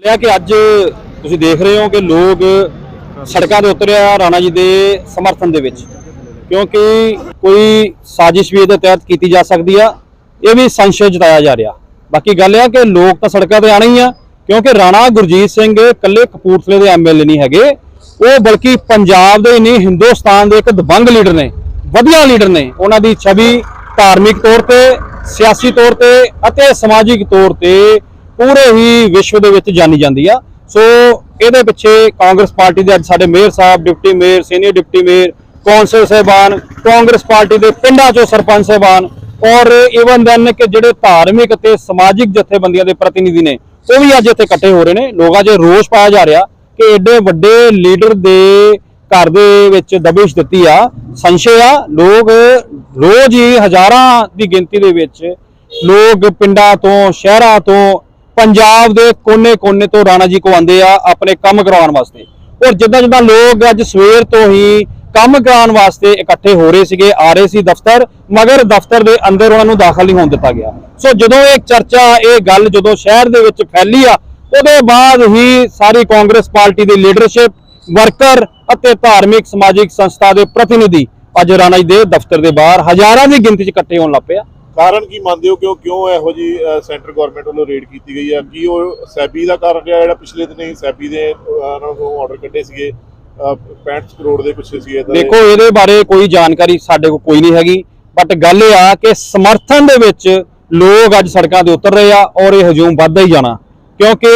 ਲਿਆ ਕਿ ਅੱਜ ਤੁਸੀਂ ਦੇਖ ਰਹੇ ਹੋ ਕਿ ਲੋਕ ਸੜਕਾਂ ਦੇ ਉਤਰਿਆ ਰਾਣਾ ਜੀ ਦੇ ਸਮਰਥਨ ਦੇ ਵਿੱਚ। ਕਿਉਂਕਿ ਕੋਈ ਸਾਜ਼ਿਸ਼ ਵੀ ਇਹਦੇ ਤਹਿਤ ਕੀਤੀ ਜਾ ਸਕਦੀ ਆ, ਇਹ ਵੀ ਸੰਸ਼य ਜਤਾਇਆ ਜਾ ਰਿਹਾ। ਬਾਕੀ ਗੱਲ ਇਹ ਆ ਕਿ ਲੋਕ ਤਾਂ ਸੜਕਾਂ ਤੇ ਆਣੇ ਹੀ ਆ, ਕਿਉਂਕਿ ਰਾਣਾ ਗੁਰਜੀਤ ਸਿੰਘ ਇਕੱਲੇ ਕਪੂਰਥਲੇ ਦੇ ਐਮਐਲਏ ਨਹੀਂ ਹੈਗੇ। ਉਹ ਬਲਕਿ ਪੰਜਾਬ ਦੇ ਨਹੀਂ, ਹਿੰਦੁਸਤਾਨ ਦੇ ਇੱਕ ਦਬੰਗ ਲੀਡਰ ਨੇ, ਵਧੀਆ ਲੀਡਰ ਨੇ। ਉਹਨਾਂ ਦੀ ਛਵੀ ਧਾਰਮਿਕ ਤੌਰ ਤੇ, ਸਿਆਸੀ ਤੌਰ ਤੇ ਅਤੇ ਸਮਾਜਿਕ ਤੌਰ ਤੇ ਪੂਰੇ ਹੀ ਵਿਸ਼ਵ ਦੇ ਵਿੱਚ ਜਾਣੀ ਜਾਂਦੀ ਆ। ਸੋ ਇਹਦੇ ਪਿੱਛੇ ਕਾਂਗਰਸ ਪਾਰਟੀ ਦੇ ਅੱਜ ਸਾਡੇ ਮੇਅਰ ਸਾਹਿਬ, deputy mayor, senior deputy mayor, council ਸਾਹਿਬਾਨ, ਕਾਂਗਰਸ ਪਾਰਟੀ ਦੇ ਪਿੰਡਾਂ ਚੋਂ ਸਰਪੰਚ ਸਾਹਿਬਾਨ ਔਰ ਇਵਨ ਦੈਨ ਕਿ ਜਿਹੜੇ ਧਾਰਮਿਕ ਅਤੇ ਸਮਾਜਿਕ ਜਥੇਬੰਦੀਆਂ ਦੇ ਪ੍ਰਤੀਨਿਧੀ ਨੇ, ਉਹ ਵੀ ਅੱਜ ਇੱਥੇ ਇਕੱਠੇ ਹੋ ਰਹੇ ਨੇ। ਲੋਕਾਂ 'ਚ ਰੋਸ ਪਾਇਆ ਜਾ ਰਿਹਾ ਕਿ ਐਡੇ ਵੱਡੇ ਲੀਡਰ ਦੇ ਘਰ ਦੇ ਵਿੱਚ ਦਬਿਸ਼ ਦਿੱਤੀ ਆ, ਸੰਸ਼ੇ ਆ। ਲੋਕ ਰੋਜ਼ ਹੀ ਹਜ਼ਾਰਾਂ ਦੀ ਗਿਣਤੀ ਦੇ ਵਿੱਚ ਲੋਕ ਪਿੰਡਾਂ ਤੋਂ, ਸ਼ਹਿਰਾਂ ਤੋਂ ਪੰਜਾਬ ਦੇ ਕੋਨੇ-ਕੋਨੇ ਤੋਂ ਰਾਣਾ ਜੀ ਕੋ ਆਉਂਦੇ ਆ ਆਪਣੇ ਕੰਮ ਕਰਵਾਉਣ ਵਾਸਤੇ। ਔਰ ਜਿੱਦਾਂ ਜਿੱਦਾਂ ਲੋਕ ਅੱਜ ਸਵੇਰ ਤੋਂ ਹੀ ਕੰਮ ਕਰਾਉਣ ਵਾਸਤੇ ਇਕੱਠੇ ਹੋ ਰਹੇ ਸੀਗੇ, ਆ ਰਹੇ ਸੀ ਦਫ਼ਤਰ, ਮਗਰ ਦਫ਼ਤਰ ਦੇ ਅੰਦਰ ਉਹਨਾਂ ਨੂੰ ਦਾਖਲ ਨਹੀਂ ਹੋਣ ਦਿੱਤਾ ਗਿਆ। ਸੋ ਜਦੋਂ ਇਹ ਚਰਚਾ, ਇਹ ਗੱਲ ਜਦੋਂ ਸ਼ਹਿਰ ਦੇ ਵਿੱਚ ਫੈਲੀ ਆ, ਉਹਦੇ ਬਾਅਦ ਹੀ ਸਾਰੀ ਕਾਂਗਰਸ ਪਾਰਟੀ ਦੀ ਲੀਡਰਸ਼ਿਪ, ਵਰਕਰ ਅਤੇ ਧਾਰਮਿਕ, ਸਮਾਜਿਕ ਸੰਸਥਾ ਦੇ ਪ੍ਰਤੀਨਿਧੀ ਅੱਜ ਰਾਣਾ ਜੀ ਦੇ ਦਫ਼ਤਰ ਦੇ ਬਾਹਰ ਹਜ਼ਾਰਾਂ ਦੀ ਗਿਣਤੀ 'ਚ ਇਕੱਠੇ ਹੋਣ ਲੱਗ ਪਏ ਆ। ਕਾਰਨ ਕੀ ਮੰਨਦੇ ਹੋ? ਕਿਉਂ ਕਿਉਂ ਇਹੋ ਜੀ ਸੈਂਟਰ ਗਵਰਨਮੈਂਟ ਵੱਲੋਂ ਰੇਡ ਕੀਤੀ ਗਈ ਹੈ ਕੀ ਉਹ ਸੈਬੀ ਦਾ ਕਾਰਨ ਰਿਹਾ ਜਿਹੜਾ ਪਿਛਲੇ ਦਿਨੀ ਸੈਬੀ ਦੇ ਉਹਨਾਂ ਨੂੰ ਆਰਡਰ ਕੱਢੇ ਸੀਗੇ? 65 ਕਰੋੜ ਦੇ ਪਿੱਛੇ ਸੀਗੇ ਏਦਾਂ ਦੇਖੋ, ਇਹਦੇ ਬਾਰੇ ਕੋਈ ਜਾਣਕਾਰੀ ਸਾਡੇ ਕੋਲ ਕੋਈ ਨਹੀਂ ਹੈਗੀ। ਬਟ ਗੱਲ ਇਹ ਆ ਕਿ ਸਮਰਥਨ ਦੇ ਵਿੱਚ ਲੋਕ ਅੱਜ ਸੜਕਾਂ ਤੇ ਉਤਰ ਰਹੇ ਆ ਔਰ ਇਹ ਹਜੂਮ ਵੱਧਦਾ ਹੀ ਜਾਣਾ। ਕਿਉਂਕਿ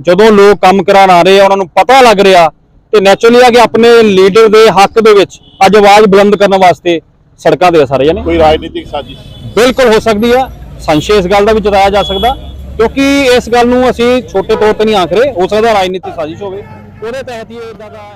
ਜਦੋਂ ਲੋਕ ਕੰਮ ਕਰਾਉਣ ਆ ਰਹੇ ਆ, ਉਹਨਾਂ ਨੂੰ ਪਤਾ ਲੱਗ ਰਿਹਾ ਤੇ ਨੈਚੁਰਲੀ ਆ ਕਿ ਆਪਣੇ ਲੀਡਰ ਦੇ ਹੱਕ ਦੇ ਵਿੱਚ ਅੱਜ ਆਵਾਜ਼ ਬੁਲੰਦ ਕਰਨ ਵਾਸਤੇ ਸੜਕਾਂ ਤੇ ਆ ਸਾਰੇ ਜਣੇ। ਕੋਈ ਰਾਜਨੀਤਿਕ ਸਾਜ਼ਿਸ਼? ਬਿਲਕੁਲ ਹੋ ਸਕਦੀ ਆ। ਸੰਸ਼ੇ ਇਸ ਗੱਲ ਦਾ ਵੀ ਜਤਾਇਆ ਜਾ ਸਕਦਾ ਕਿਉਂਕਿ ਇਸ ਗੱਲ ਨੂੰ ਅਸੀਂ ਛੋਟੇ ਤੌਰ ਤੇ ਨਹੀਂ ਆਖ ਰਹੇ ਹੋ ਸਕਦਾ ਰਾਜਨੀਤਿਕ ਸਾਜ਼ਿਸ਼ ਹੋਵੇ। ਉਹਦੇ ਤਹਿਤ ਹੀ ਇਦਾਂ ਦਾ